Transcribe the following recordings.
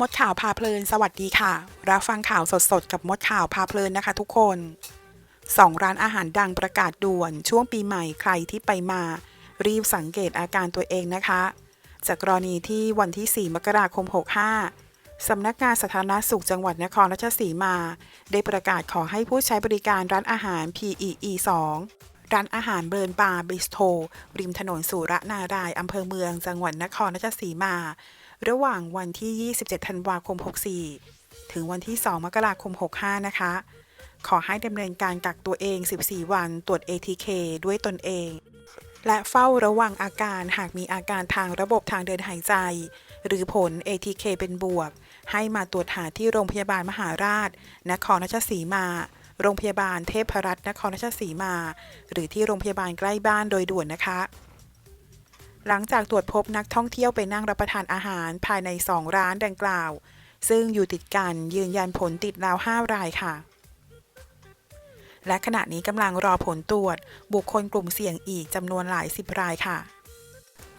มดข่าวพาเพลิน สวัสดีค่ะ รับฟังข่าวสดๆ กับมดข่าวพาเพลินนะคะทุกคนสองร้านอาหารดังประกาศด่วน ช่วงปีใหม่ใครที่ไปมา รีบสังเกตอาการตัวเองนะคะ จากกรณีที่วันที่ 4 มกราคม 65 สำนักงานสาธารณสุขจังหวัดนครราชสีมา ได้ประกาศขอให้ผู้ใช้บริการร้านอาหาร PEE 2ร้านอาหารเบิร์นบาร์บิสโทริมถนนสุรนารายอำเภอเมือง จังหวัดนครราชสีมา ระหว่างวันที่ 27 ธันวาคม 64 ถึงวันที่ 2 มกราคม 65 นะคะ ขอให้ดำเนินการกักตัวเอง 14 วันตรวจ ATK ด้วยตนเอง และเฝ้าระวังอาการหากมีอาการทางระบบทางเดินหายใจ หรือผล ATK เป็นบวก ให้มาตรวจหาที่โรงพยาบาลมหาราช นครราชสีมาโรงพยาบาลเทพรัตน์นครราชสีมา หรือที่โรงพยาบาลใกล้บ้านโดยด่วนนะคะ หลังจากตรวจพบนักท่องเที่ยวไปนั่งรับประทานอาหารภายใน 2 ร้านดังกล่าว ซึ่งอยู่ติดกันยืนยันผลติดแล้ว 5 รายค่ะ และขณะนี้กำลังรอผลตรวจ บุคคลกลุ่มเสี่ยงอีกจำนวนหลายสิบรายค่ะ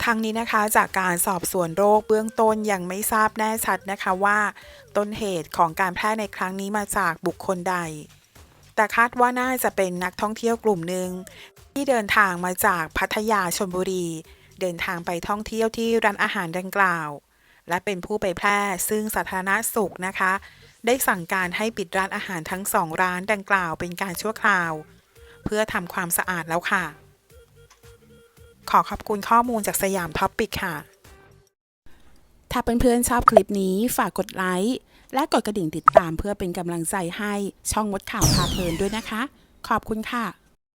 ทั้งนี้นะคะจากการสอบสวนโรคเบื้องต้นยังไม่ทราบแน่ชัดนะคะว่า ต้นเหตุของการแพร่ในครั้งนี้มาจากบุคคลใด แต่คาดว่าน่าจะเป็นนักท่องเที่ยวกลุ่มหนึ่งที่เดินทางมาจากพัทยาชลบุรี เดินทางไปท่องเที่ยวที่ร้านอาหารดังกล่าว และเป็นผู้ไปแพร่ซึ่งสาธารณสุขนะคะ ได้สั่งการให้ปิดร้านอาหารทั้งสองร้านดังกล่าวเป็นการชั่วคราว เพื่อทำความสะอาดแล้วค่ะ ขอขอบคุณข้อมูลจากสยามท็อปปิกค่ะ ถ้าเพื่อนๆชอบคลิปนี้ฝากกดไลค์และกดกระดิ่งติดตามเพื่อเป็นกำลังใจให้ช่องมดข่าวพาเพลินด้วยนะคะ ขอบคุณค่ะ